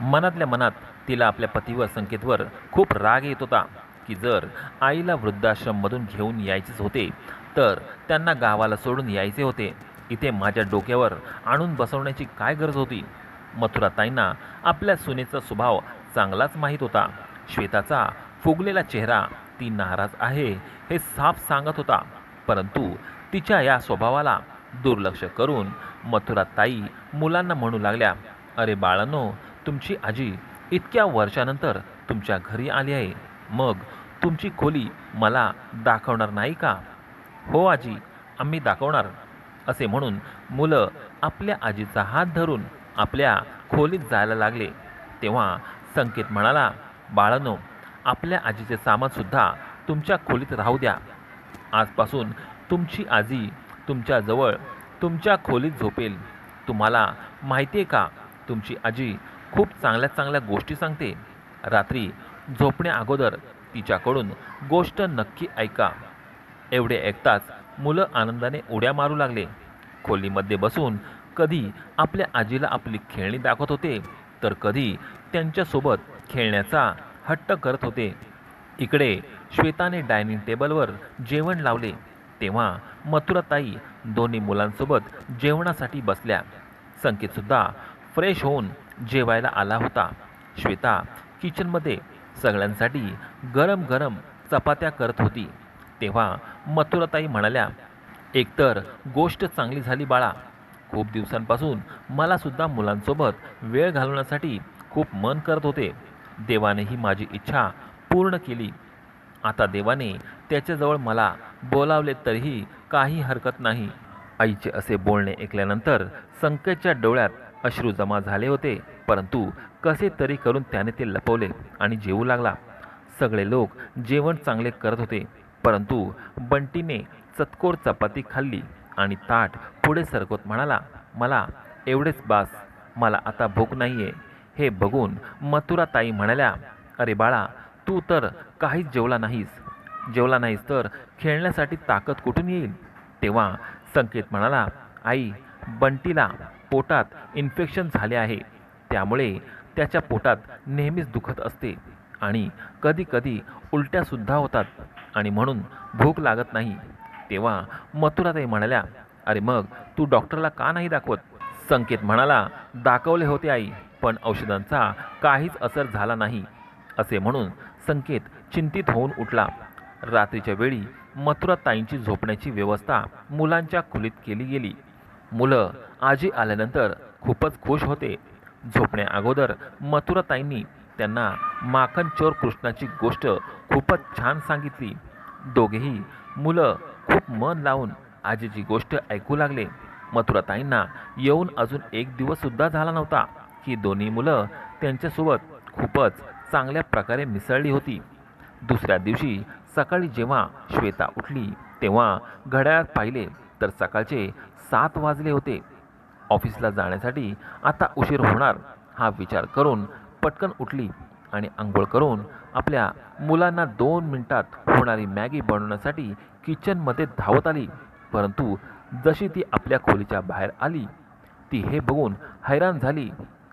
मनातल्या मनात तिला आपल्या पतीवर संकेतवर खूप राग येत होता की जर आईला वृद्धाश्रममधून घेऊन यायचेच होते तर त्यांना गावाला सोडून यायचे होते. इथे माझ्या डोक्यावर आणून बसवण्याची काय गरज होती? मथुराताईंना आपल्या सुनेचा स्वभाव चांगलाच माहीत होता. श्वेताचा फुगलेला चेहरा ती नाराज आहे हे साफ सांगत होता. परंतु तिच्या या स्वभावाला दुर्लक्ष करून मथुराताई मुलांना म्हणू लागल्या अरे बाळांनो तुमची आजी इतक्या वर्षानंतर तुमच्या घरी आली आहे. मग तुमची खोली मला दाखवणार नाही का? हो आजी आम्ही दाखवणार असे म्हणून मुलं आपल्या आजीचा हात धरून आपल्या खोलीत जायला लागले. तेव्हा संकेत म्हणाला बाळानो आपल्या आजीचे सामानसुद्धा तुमच्या खोलीत राहू द्या. आजपासून तुमची आजी तुमच्याजवळ तुमच्या खोलीत झोपेल. तुम्हाला माहिती आहे का तुमची आजी खूप चांगल्या चांगल्या गोष्टी सांगते. रात्री झोपण्याअगोदर तिच्याकडून गोष्ट नक्की ऐका. एवढे ऐकताच मुलं आनंदाने उड्या मारू लागले. खोलीमध्ये बसून कधी आपल्या आजीला आपली खेळणी दाखवत होते तर कधी त्यांच्यासोबत खेळण्याचा हट्ट करत होते. इकडे श्वेताने डायनिंग टेबलवर जेवण लावले. तेव्हा मथुराताई दोन्ही मुलांसोबत जेवणासाठी बसल्या. संकेतसुद्धा फ्रेश होऊन जेवायला आला होता. श्वेता किचनमध्ये सगळ्यांसाठी गरम गरम चपात्या करत होती. तेव्हा मथुराताई म्हणाल्या एकतर गोष्ट चांगली झाली बाळा. खूप दिवसांपासून मला सुद्धा मुलांसोबत वेळ घालवण्यासाठी खूप मन करत होते. देवाने ही माझी इच्छा पूर्ण केली. आता देवाने त्याच्याजवळ मला बोलावले तरीही काही हरकत नाही. आईचे असे बोलणे ऐकल्यानंतर संकेतच्या डोळ्यात अश्रू जमा झाले होते. परंतु कसे तरी करून त्याने ते लपवले आणि जेवू लागला. सगळे लोक जेवण चांगले करत होते. परंतु बंटीने चतकोर चपाती खाल्ली आणि ताट पुढे सरकवत म्हणाला मला एवढेच बास. मला आता भूक नाही आहे हे बघून मथुराताई म्हणाल्या अरे बाळा तू तर काहीच जेवला नाहीस. जेवला नाहीस तर खेळण्यासाठी ताकद कुठून येईल? तेव्हा संकेत म्हणाला आई बंटीला पोटात इन्फेक्शन झाले आहे. त्यामुळे त्याच्या पोटात नेहमीच दुखत असते आणि कधीकधी उलट्यासुद्धा होतात आणि म्हणून भूक लागत नाही. तेव्हा मथुराताई म्हणाल्या अरे मग तू डॉक्टरला का नाही दाखवत? संकेत म्हणाला दाखवले होते आई पण औषधांचा काहीच असर झाला नाही. असे म्हणून संकेत चिंतित होऊन उठला. रात्रीच्या वेळी मथुराताईंची झोपण्याची व्यवस्था मुलांच्या खोलीत केली गेली. मुलं आजी आल्यानंतर खूपच खुश होते. झोपण्या अगोदर मथुराताईंनी त्यांना माखन चोर कृष्णाची गोष्ट खूपच छान सांगितली. दोघेही मुलं खूप मन लावून आजीची गोष्ट ऐकू लागले. मथुराताईंना येऊन अजून एक दिवससुद्धा झाला नव्हता की दोन्ही मुलं त्यांच्यासोबत खूपच चांगल्या प्रकारे मिसळली होती. दुसऱ्या दिवशी सकाळी जेव्हा श्वेता उठली तेव्हा घड्याळात पाहिले. तर सकाळचे सात वाजले होते. ऑफिसला जाण्यासाठी आता उशीर होणार हा विचार करून पटकन उठली आणि आंघोळ करून आपल्या मुलांना दोन मिनटात होणारी मॅगी बनवण्यासाठी किचनमध्ये धावत आली. परंतु जशी ती आपल्या खोलीच्या बाहेर आली ती हे बघून हैराण झाली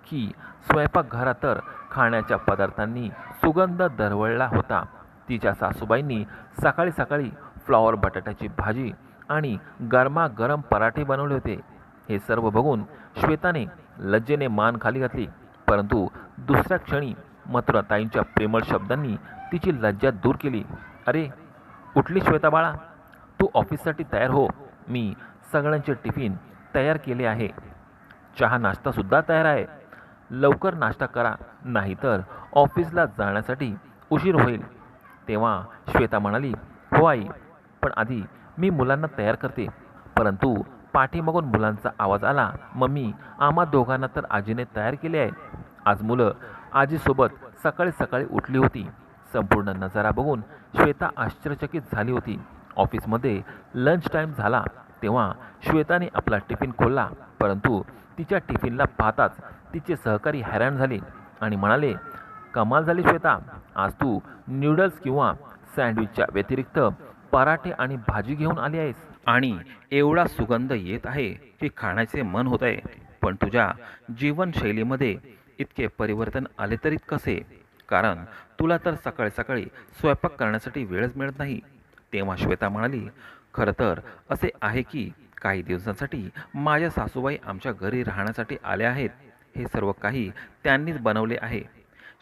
की स्वयंपाकघरात तर खाण्याच्या पदार्थांनी सुगंध दरवळला होता. तिच्या सासूबाईंनी सकाळी सकाळी फ्लॉवर बटाट्याची भाजी आणि गरमागरम पराठे बनवले होते. हे सर्व बघून श्वेताने लज्जेने मान खाली घातली. परंतु दुसऱ्या क्षणी मथुराताईंच्या प्रेमळ शब्दांनी तिची लज्जा दूर केली. अरे उठली श्वेता बाळा. तू ऑफिससाठी तयार हो. मी सगळ्यांचे टिफिन तयार केले आहे. चहा नाश्तासुद्धा तयार आहे. लवकर नाश्ता करा. नाहीतर ऑफिसला जाण्यासाठी उशीर होईल. तेव्हा श्वेता म्हणाली हो आई पण आधी मी मुलांना तयार करते. परंतु पाठीमागून मुलांचा आवाज आला मम्मी आम्हा दोघांना तर आजीने तयार केले आहे. आज मुलं आजीसोबत सकाळी सकाळी उठली होती. संपूर्ण नजारा बघून श्वेता आश्चर्यचकित झाली होती. ऑफिसमध्ये लंच टाईम झाला तेव्हा श्वेताने आपला टिफिन खोलला परंतु तिच्या टिफिनला पाहताच तिचे सहकारी हैराण झाले आणि म्हणाले कमाल झाली श्वेता. आज तू न्यूडल्स किंवा सँडविचच्या व्यतिरिक्त पराठे आणि भाजी घेऊन आली आहेस? आणि एवढा सुगंध येत आहे की खाण्याचे मन होत आहे. पण तुझ्या जीवनशैलीमध्ये इतके परिवर्तन आले तरी कसे? कारण तुला तर सकाळी सकाळी स्वयंपाक करण्यासाठी वेळच मिळत नाही. तेव्हा श्वेता म्हणाली खरं तर असे आहे की काही दिवसांसाठी माझ्या सासूबाई आमच्या घरी राहण्यासाठी आल्या आहेत. हे सर्व काही त्यांनीच बनवले आहे.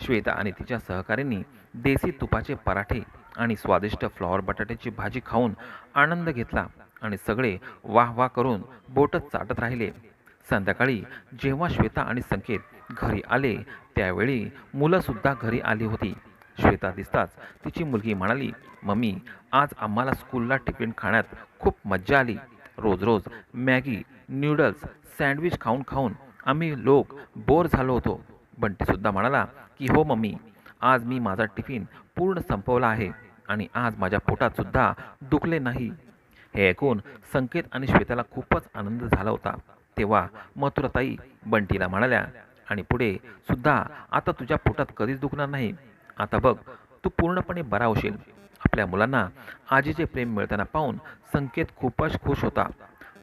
श्वेता आणि तिच्या सहकाऱ्यांनी देसी तुपाचे पराठे आणि स्वादिष्ट फ्लॉवर बटाट्याची भाजी खाऊन आनंद घेतला आणि सगळे वाह वाह करून बोटच चाटत राहिले. संध्याकाळी जेव्हा श्वेता आणि संकेत घरी आले त्यावेळी मुलंसुद्धा घरी आली होती. श्वेता दिसताच तिची मुलगी म्हणाली मम्मी आज आम्हाला स्कूलला टिफिन खाण्यात खूप मज्जा आली. रोज रोज मॅगी न्यूडल्स सँडविच खाऊन खाऊन आम्ही लोक बोर झालो होतो. बंटीसुद्धा म्हणाला की हो मम्मी आज मी माझा टिफिन पूर्ण संपवला आहे. आणि आज माझ्या पोटात सुद्धा दुखले नाही. हे ऐकून संकेत आणि श्वेताला खूपच आनंद झाला होता. तेव्हा मथुराताई बंटीला म्हणाल्या आणि पुढे सुद्धा आता तुझ्या पोटात कधीच दुखणार नाही. आता बघ तू पूर्णपणे बरा होशील. आपल्या मुलांना आजीचे प्रेम मिळताना पाहून संकेत खूपच खुश होता.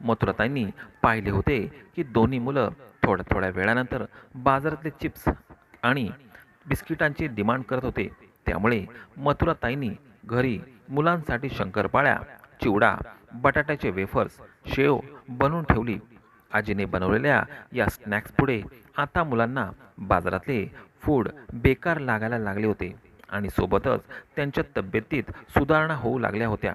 मथुराताईंनी पाहिले होते की दोन्ही मुलं थोड्या थोड्या वेळानंतर बाजारातले चिप्स आणि बिस्किटांची डिमांड करत होते. त्यामुळे मथुराताईंनी घरी मुलांसाठी शंकरपाळ्या चिवडा बटाट्याचे वेफर्स शेव बनवून ठेवली. आजीने बनवलेल्या या स्नॅक्स पुढे आता मुलांना बाजारातले फूड बेकार लागायला लागले होते आणि सोबतच त्यांच्या तब्येतीत सुधारणा होऊ लागल्या होत्या.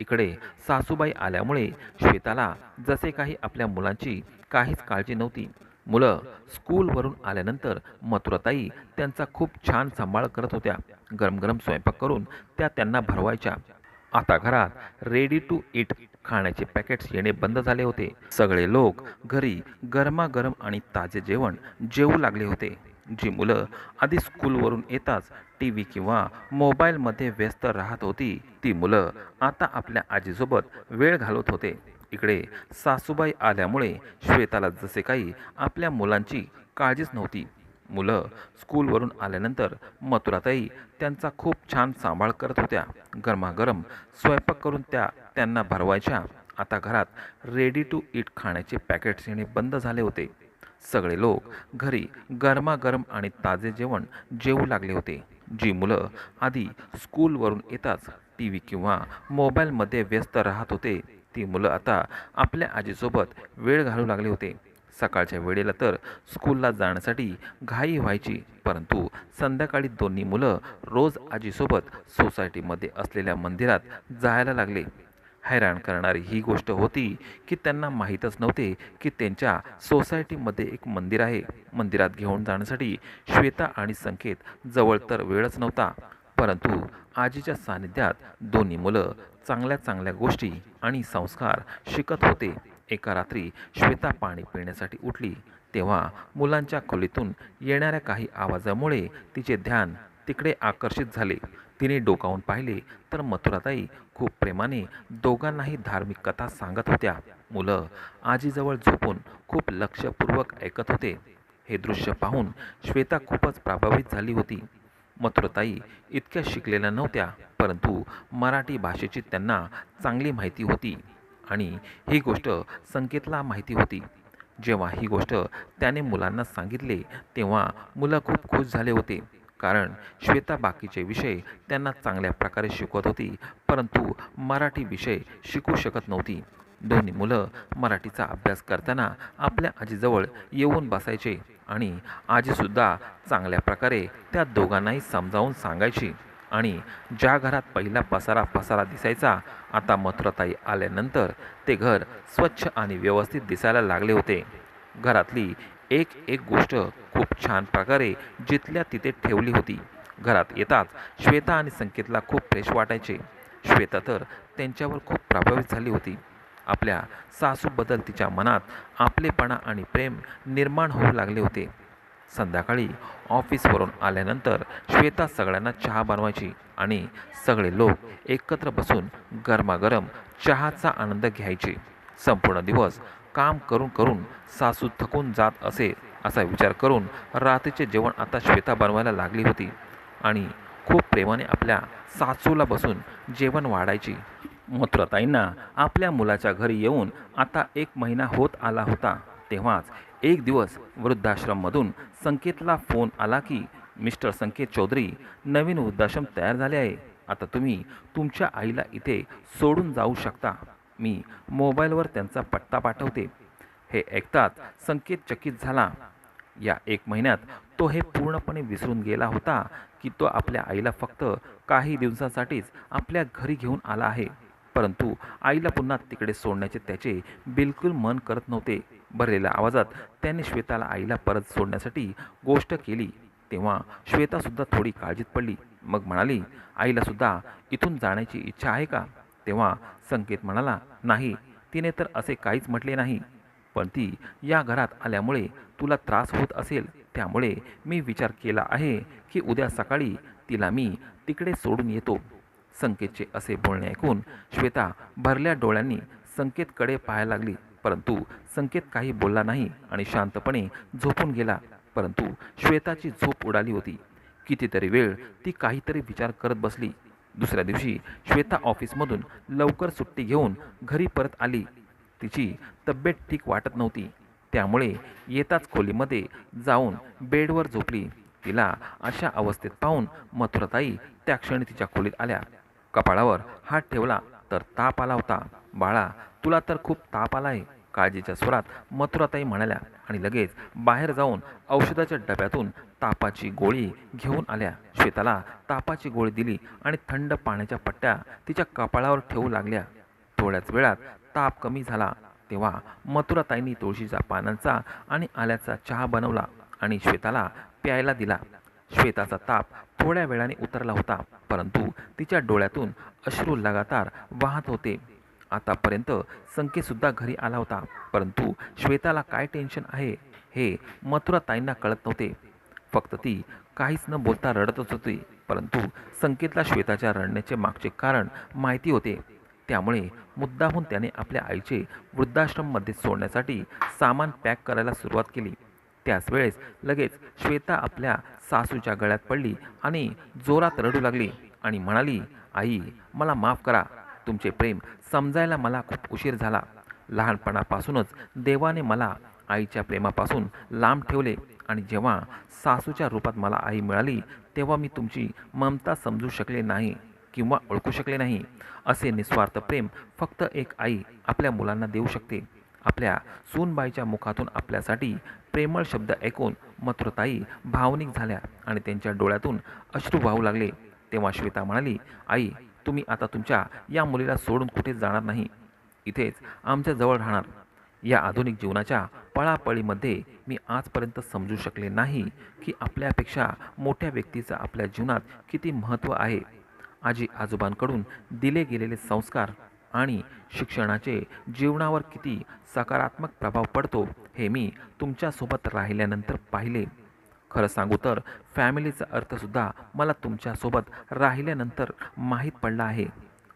इकडे सासूबाई आल्यामुळे श्वेताला जसे काही आपल्या मुलांची काहीच काळजी नव्हती. मुलं स्कूलवरून आल्यानंतर मथुराताई त्यांचा खूप छान सांभाळ करत होत्या. गरम गरम स्वयंपाक करून त्या त्यांना भरवायच्या. आता घरात रेडी टू इट खाण्याचे पॅकेट्स येणे बंद झाले होते. सगळे लोक घरी गरमागरम आणि ताजे जेवण जेवू लागले होते. जी मुलं आधी स्कूलवरून येताच टी व्ही किंवा मोबाईलमध्ये व्यस्त राहत होती ती मुलं आता आपल्या आजीसोबत वेळ घालवत होते. इकडे सासूबाई आल्यामुळे श्वेताला जसे काही आपल्या मुलांची काळजीच नव्हती. मुलं स्कूलवरून आल्यानंतर मथुराताई त्यांचा खूप छान सांभाळ करत होत्या. गरमागरम स्वयंपाक करून त्या त्यांना भरवायच्या. आता घरात रेडी टू ईट खाण्याचे पॅकेट्स येणे बंद झाले होते. सगळे लोक घरी गरमागरम आणि ताजे जेवण जेवू लागले होते. जी मुलं आधी स्कूलवरून येताच टी व्ही किंवा मोबाईलमध्ये व्यस्त राहत होते ती मुलं आता आपल्या आजीसोबत वेळ घालू लागले होते. सकाळच्या वेळेला तर स्कूलला जाण्यासाठी घाई व्हायची परंतु संध्याकाळी दोन्ही मुलं रोज आजीसोबत सोसायटीमध्ये असलेल्या मंदिरात जायला लागले. हैराण करणारी ही गोष्ट होती की त्यांना माहीतच नव्हते की त्यांच्या सोसायटीमध्ये एक मंदिर आहे. मंदिरात घेऊन जाण्यासाठी श्वेता आणि संकेत जवळ तर वेळच नव्हता परंतु आजीच्या सानिध्यात दोन्ही मुलं चांगल्या चांगल्या गोष्टी आणि संस्कार शिकत होते. एका रात्री श्वेता पाणी पिण्यासाठी उठली. तेव्हा मुलांच्या खोलीतून येणाऱ्या काही आवाजामुळे तिचे ध्यान तिकडे आकर्षित झाले. तिने डोकावून पाहिले तर मथुराताई खूप प्रेमाने दोघांनाही धार्मिक कथा सांगत होत्या. मुलं आजीजवळ झोपून खूप लक्षपूर्वक ऐकत होते. हे दृश्य पाहून श्वेता खूपच प्रभावित झाली होती. मथुरताई इतक्या शिकलेल्या नव्हत्या परंतु मराठी भाषेची त्यांना चांगली माहिती होती. आणि ही गोष्ट संकेतला माहिती होती. जेव्हा ही गोष्ट त्याने मुलांना सांगितले तेव्हा मुलं खूप खुश झाले होते. कारण श्वेता बाकीचे विषय त्यांना चांगल्या प्रकारे शिकवत होती परंतु मराठी विषय शिकू शकत नव्हती. दोन्ही मुलं मराठीचा अभ्यास करताना आपल्या आजीजवळ येऊन बसायचे. आणि आजीसुद्धा चांगल्या प्रकारे त्या दोघांनाही समजावून सांगायची. आणि ज्या घरात पहिला पसारा पसारा दिसायचा आता मथुराताई आल्यानंतर ते घर स्वच्छ आणि व्यवस्थित दिसायला लागले होते. घरातली एक एक गोष्ट खूप छान प्रकारे जिथल्या तिथे ठेवली होती. घरात येताच श्वेता आणि संकेतला खूप फ्रेश वाटायचे. श्वेता तर त्यांच्यावर खूप प्रभावित झाली होती. आपल्या सासूबद्दल तिच्या मनात आपलेपणा आणि प्रेम निर्माण होऊ लागले होते. संध्याकाळी ऑफिसवरून आल्यानंतर श्वेता सगळ्यांना चहा बनवायची आणि सगळे लोक एकत्र बसून गरमागरम चहाचा आनंद घ्यायचे. संपूर्ण दिवस काम करून करून सासू थकून जात असे असा विचार करून रात्रीचे जेवण आता श्वेता बनवायला लागली होती आणि खूप प्रेमाने आपल्या सासूला बसून जेवण वाढायची मथुराताईंना आपल्या मुलाच्या घरी येऊन आता एक महिना होत आला होता. तेव्हाच एक दिवस वृद्धाश्रममधून संकेतला फोन आला की मिस्टर संकेत चौधरी नवीन वृद्धाश्रम तयार झाले आहे. आता तुम्ही तुमच्या आईला इथे सोडून जाऊ शकता. मी मोबाईलवर त्यांचा पत्ता पाठवते. हे ऐकताच संकेत चकित झाला. या एक महिन्यात तो हे पूर्णपणे विसरून गेला होता की तो आपल्या आईला फक्त काही दिवसांसाठीच आपल्या घरी घेऊन आला आहे. परंतु आईला पुन्हा तिकडे सोडण्याचे त्याचे बिलकुल मन करत नव्हते. भरलेल्या आवाजात त्याने श्वेताला आईला परत सोडण्यासाठी गोष्ट केली. तेव्हा श्वेतासुद्धा थोडी काळजीत पडली. मग म्हणाली आईलासुद्धा इथून जाण्याची इच्छा आहे का? तेव्हा संकेत म्हणाला नाही तिने तर असे काहीच म्हटले नाही. पण ती या घरात आल्यामुळे तुला त्रास होत असेल. त्यामुळे मी विचार केला आहे की उद्या सकाळी तिला मी तिकडे सोडून येतो. संकेतचे असे बोलणे ऐकून श्वेता भरल्या डोळ्यांनी संकेतकडे पाहायला लागली. परंतु संकेत काही बोलला नाही आणि शांतपणे झोपून गेला. परंतु श्वेताची झोप उडाली होती. कितीतरी वेळ ती काहीतरी विचार करत बसली. दुसऱ्या दिवशी श्वेता ऑफिसमधून लवकर सुट्टी घेऊन घरी परत आली. तिची तब्येत ठीक वाटत नव्हती. त्यामुळे येताच खोलीमध्ये जाऊन बेडवर झोपली. तिला अशा अवस्थेत पाहून मथुराताई त्या क्षणी तिच्या खोलीत आल्या. कपाळावर हात ठेवला तर ताप आला होता. बाळा तुला तर खूप ताप आला आहे काळजीच्या स्वरात मथुराताई म्हणाल्या आणि लगेच बाहेर जाऊन औषधाच्या डब्यातून तापाची गोळी घेऊन आल्या. श्वेताला तापाची गोळी दिली आणि थंड पाण्याच्या पट्ट्या तिच्या कपाळावर ठेवू लागल्या. थोड्याच वेळात ताप कमी झाला. तेव्हा मथुराताईंनी तुळशीच्या पानांचा आणि आल्याचा चहा बनवला आणि श्वेताला प्यायला दिला. श्वेताचा ताप थोड्या वेळाने उतरला होता परंतु तिच्या डोळ्यातून अश्रू लगातार वाहत होते. आतापर्यंत संकेतसुद्धा घरी आला होता परंतु श्वेताला काय टेन्शन आहे हे मथुराताईंना कळत नव्हते. फक्त ती काहीच न बोलता रडतच होती परंतु संकेतला श्वेताच्या रडण्याचे मागचे कारण माहिती होते. त्यामुळे मुद्दाहून त्याने आपल्या आईचे वृद्धाश्रममध्ये सोडण्यासाठी सामान पॅक करायला सुरुवात केली. त्याच वेळेस लगेच श्वेता आपल्या सासूच्या गळ्यात पडली आणि जोरात रडू लागली आणि म्हणाली आई मला माफ करा. तुमचे प्रेम समजायला मला खूप उशीर झाला. लहानपणापासूनच देवाने मला आईच्या प्रेमापासून लांब ठेवले आणि जेव्हा सासूच्या रूपात मला आई मिळाली तेव्हा मी तुमची ममता समजू शकले नाही किंवा ओळखू शकले नाही. असे निस्वार्थ प्रेम फक्त एक आई आपल्या मुलांना देऊ शकते. आपल्या सूनबाईच्या मुखातून आपल्यासाठी प्रेमळ शब्द ऐकून मथुरताई भावनिक झाल्या आणि त्यांच्या डोळ्यातून अश्रू वाहू लागले. तेव्हा श्वेता म्हणाली आई तुम्ही आता तुमच्या या मुलीला सोडून कुठे जाणार नाही? इथेच आमच्या जवळ राहणार. या आधुनिक जीवनाच्या पळापळीमध्ये मी आजपर्यंत समजू शकले नाही की आपल्यापेक्षा मोठ्या व्यक्तीचं आपल्या जीवनात किती महत्त्व आहे. आजी आजोबांकडून दिले गेलेले संस्कार आणि शिक्षणाचे जीवनावर किती सकारात्मक प्रभाव पडतो हे मी तुमच्यासोबत राहिल्यानंतर पाहिले. खरं सांगू तर फॅमिलीचा अर्थसुद्धा मला तुमच्यासोबत राहिल्यानंतर माहीत पडला आहे.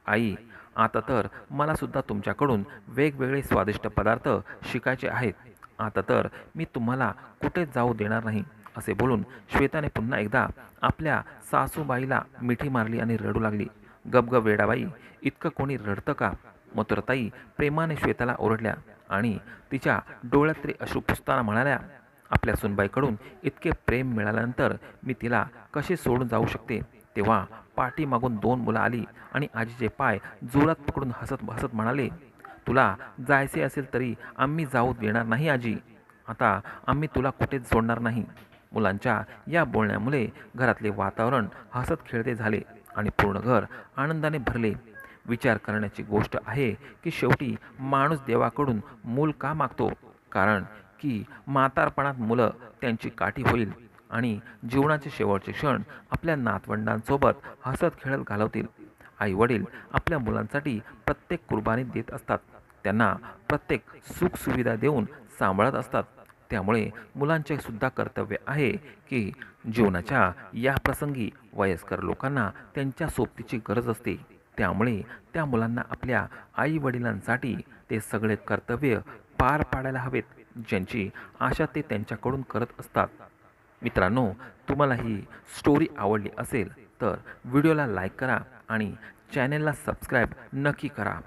आई आता तर मलासुद्धा तुमच्याकडून वेगवेगळे स्वादिष्ट पदार्थ शिकायचे आहेत. आता तर मी तुम्हाला कुठे जाऊ देणार नाही असे बोलून श्वेताने पुन्हा एकदा आपल्या सासूबाईला मिठी मारली आणि रडू लागली. गबगब वेडाबाई इतकं कोणी रडतं का? मथुरताई प्रेमाने श्वेताला ओरडल्या आणि तिच्या डोळ्यात तरी अश्रू पुसताना म्हणाल्या आपल्या सुनबाईकडून इतके प्रेम मिळाल्यानंतर मी तिला कसे सोडून जाऊ शकते? तेव्हा पाठीमागून दोन मुलं आली आणि आजीचे पाय जोरात पकडून हसत हसत म्हणाले तुला जायचे असेल तरी आम्ही जाऊ देणार नाही आजी. आता आम्ही तुला कुठेच सोडणार नाही. मुलांच्या या बोलण्यामुळे घरातले वातावरण हसत खेळते झाले. आणि पूर्ण घर आनंदाने भरले. विचार करण्याची गोष्ट आहे की शेवटी माणूस देवाकडून मूल का मागतो? कारण की म्हातारपणात मुलं त्यांची काठी होईल आणि जीवनाचे शेवटचे क्षण आपल्या नातवंडांसोबत हसत खेळत घालवतील. आई वडील आपल्या मुलांसाठी प्रत्येक कुर्बानी देत असतात. त्यांना प्रत्येक सुखसुविधा देऊन सांभाळत असतात. त्यामुळे मुलांचे सुद्धा कर्तव्य आहे की जीवनाच्या या प्रसंगी वयस्कर लोकांना त्यांच्या सोबतीची गरज असते. त्यामुळे त्या मुलांना आपल्या आई वडिलांसाठी ते सगळे कर्तव्य पार पाडायला हवेत ज्यांची आशा ते त्यांच्याकडून करत असतात. मित्रांनो तुम्हाला ही स्टोरी आवडली असेल तर व्हिडिओला लाईक करा आणि चॅनेलला सबस्क्राईब नक्की करा.